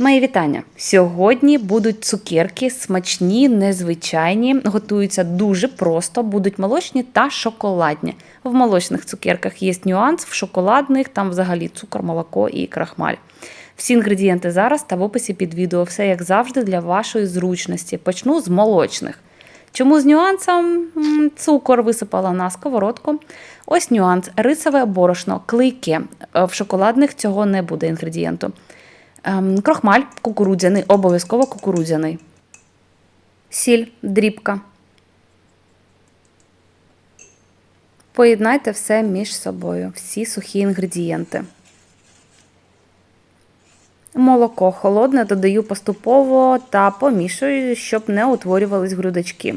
Мої вітання! Сьогодні будуть цукерки смачні, незвичайні, готуються дуже просто, будуть молочні та шоколадні. В молочних цукерках є нюанс, в шоколадних там взагалі цукор, молоко і крахмаль. Всі інгредієнти зараз та в описі під відео. Все як завжди для вашої зручності. Почну з молочних. Чому з нюансом цукор висипала на сковородку? Ось нюанс: рисове борошно, клейке. Е, В шоколадних цього не буде інгредієнту. Ем, крохмаль кукурудзяний, обов'язково кукурудзяний. Сіль, дрібка. Поєднайте все між собою, всі сухі інгредієнти. Молоко холодне додаю поступово та помішую, щоб не утворювались грудочки.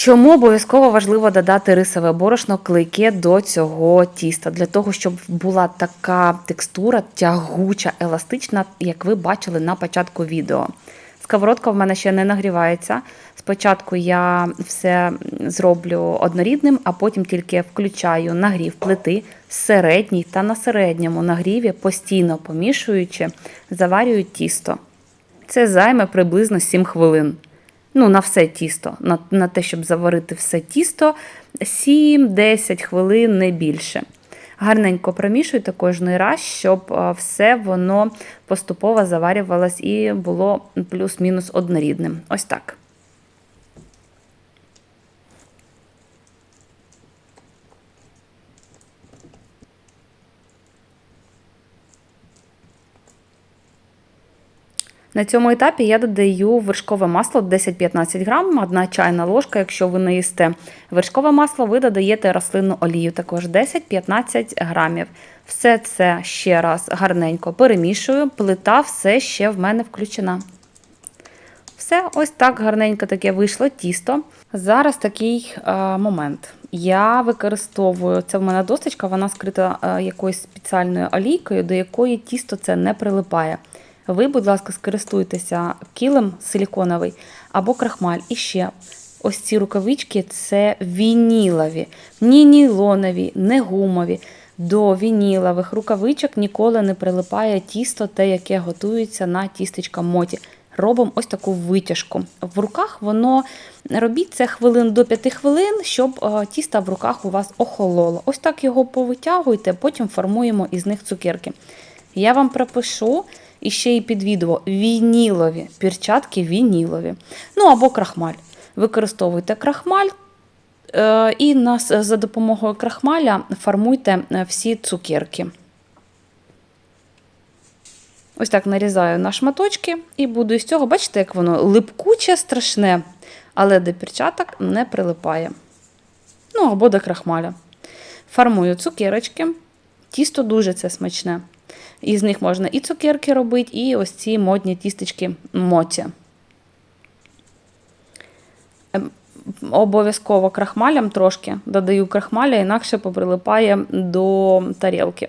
Чому обов'язково важливо додати рисове борошно клейке до цього тіста? Для того, щоб була така текстура тягуча, еластична, як ви бачили на початку відео. Сковородка в мене ще не нагрівається. Спочатку я все зроблю однорідним, а потім тільки включаю нагрів плити середній та на середньому нагріві, постійно помішуючи, заварюю тісто. Це займе приблизно 7 хвилин. Ну, на все тісто, на, на те, щоб заварити все тісто, 7-10 хвилин, не більше. Гарненько промішуйте кожний раз, щоб все воно поступово заварювалось і було плюс-мінус однорідним. Ось так. На цьому етапі я додаю вершкове масло 10-15 грам, одна чайна ложка. Якщо ви не їсте вершкове масло, ви додаєте рослинну олію, також 10-15 грамів. Все це ще раз гарненько перемішую, плита все ще в мене включена. Все, ось так гарненько таке вийшло тісто. Зараз такий е, момент. Я використовую це в мене досточка, вона скрита е, якоюсь спеціальною олійкою, до якої тісто це не прилипає. Ви, будь ласка, скористуйтеся килим силіконовий або крахмаль. І ще ось ці рукавички це вінілові, ні нілонові, не гумові. До вінілових рукавичок ніколи не прилипає тісто, те, яке готується на тістечка моті. Робимо ось таку витяжку. В руках воно робіть це хвилин до 5 хвилин, щоб е, тісто в руках у вас охололо. Ось так його повитягуйте, потім формуємо із них цукерки. Я вам пропишу і ще й під відео вінілові, перчатки вінілові. Ну або крахмаль. Використовуйте крахмаль е, і за допомогою крахмаля формуйте е, всі цукерки. Ось так нарізаю на шматочки і буду із цього, бачите, як воно липкуче, страшне, але до перчаток не прилипає. Ну, або до крахмаля. Формую цукерочки. Тісто дуже це смачне. Із них можна і цукерки робити, і ось ці модні тістечки моті. Ем, Обов'язково крахмалям трошки додаю крахмаля, інакше поприлипає до тарілки.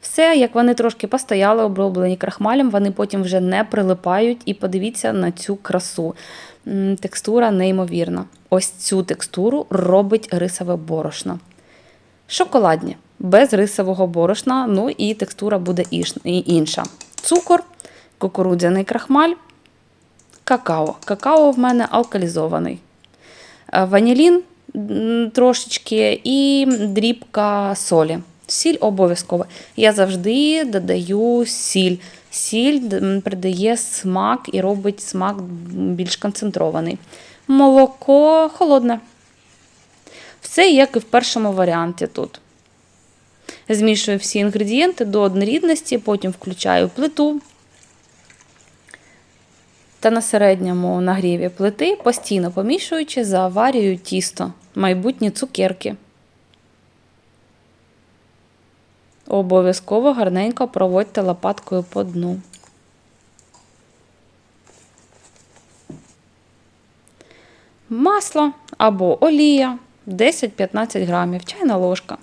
Все, як вони трошки постояли, оброблені крахмалем, вони потім вже не прилипають. І подивіться на цю красу. Текстура неймовірна. Ось цю текстуру робить рисове борошно. Шоколадні, без рисового борошна, ну і текстура буде інша. Цукор, кукурудзяний крахмаль, какао. Какао в мене алкалізований. Е, Ванілін трошечки і дрібка солі. Сіль обов'язково. Я завжди додаю сіль. Сіль придає смак і робить смак більш концентрований. Молоко холодне. Все як і в першому варіанті тут. Змішую всі інгредієнти до однорідності, потім включаю плиту. Та на середньому нагріві плити, постійно помішуючи, заварюю тісто, майбутні цукерки. Обов'язково гарненько проводьте лопаткою по дну. Масло або олія 10-15 грамів, чайна ложка.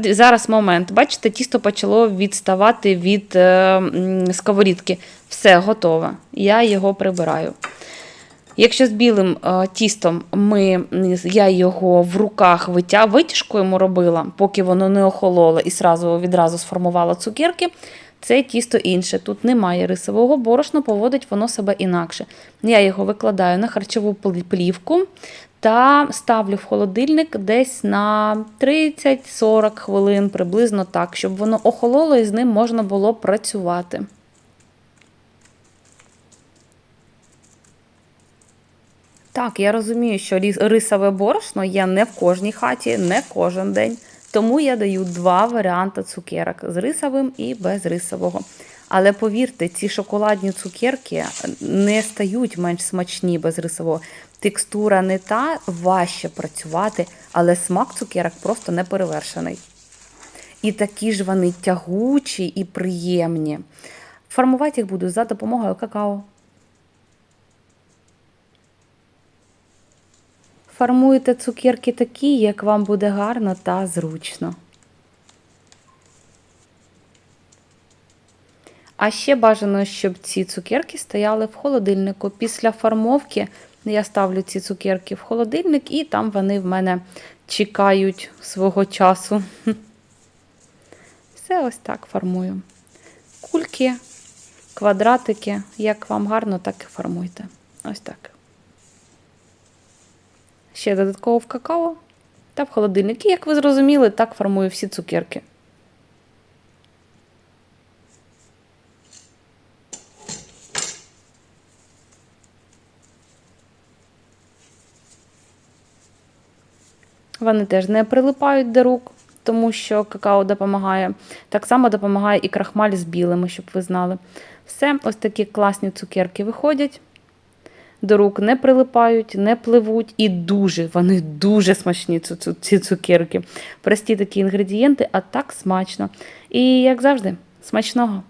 Зараз момент. Бачите, тісто почало відставати від е, сковорідки. Все готове. Я його прибираю. Якщо з білим е, тістом ми, я його в руках витя, витяжку робила, поки воно не охололо і сразу, відразу сформувала цукерки, це тісто інше. Тут немає рисового борошна, поводить воно себе інакше. Я його викладаю на харчову плівку та ставлю в холодильник десь на 30-40 хвилин, приблизно так, щоб воно охололо і з ним можна було працювати. Так, я розумію, що рисове борошно є не в кожній хаті, не кожен день. Тому я даю два варіанти цукерок з рисовим і без рисового. Але повірте, ці шоколадні цукерки не стають менш смачні без рисового. Текстура не та важче працювати, але смак цукерок просто не перевершений. І такі ж вони тягучі і приємні. Формувати їх буду за допомогою какао. Формуйте цукерки такі, як вам буде гарно та зручно. А ще бажано, щоб ці цукерки стояли в холодильнику. Після формовки я ставлю ці цукерки в холодильник, і там вони в мене чекають свого часу. Все ось так формую. Кульки, квадратики, як вам гарно, так і формуйте. Ось так. Ще додатково в какао та в холодильник. І, як ви зрозуміли, так формую всі цукерки. Вони теж не прилипають до рук, тому що какао допомагає. Так само допомагає і крахмаль з білими, щоб ви знали. Все, ось такі класні цукерки виходять. До рук не прилипають, не пливуть, і дуже, вони дуже смачні, ці цукерки. Прості такі інгредієнти, а так смачно. І як завжди, смачного!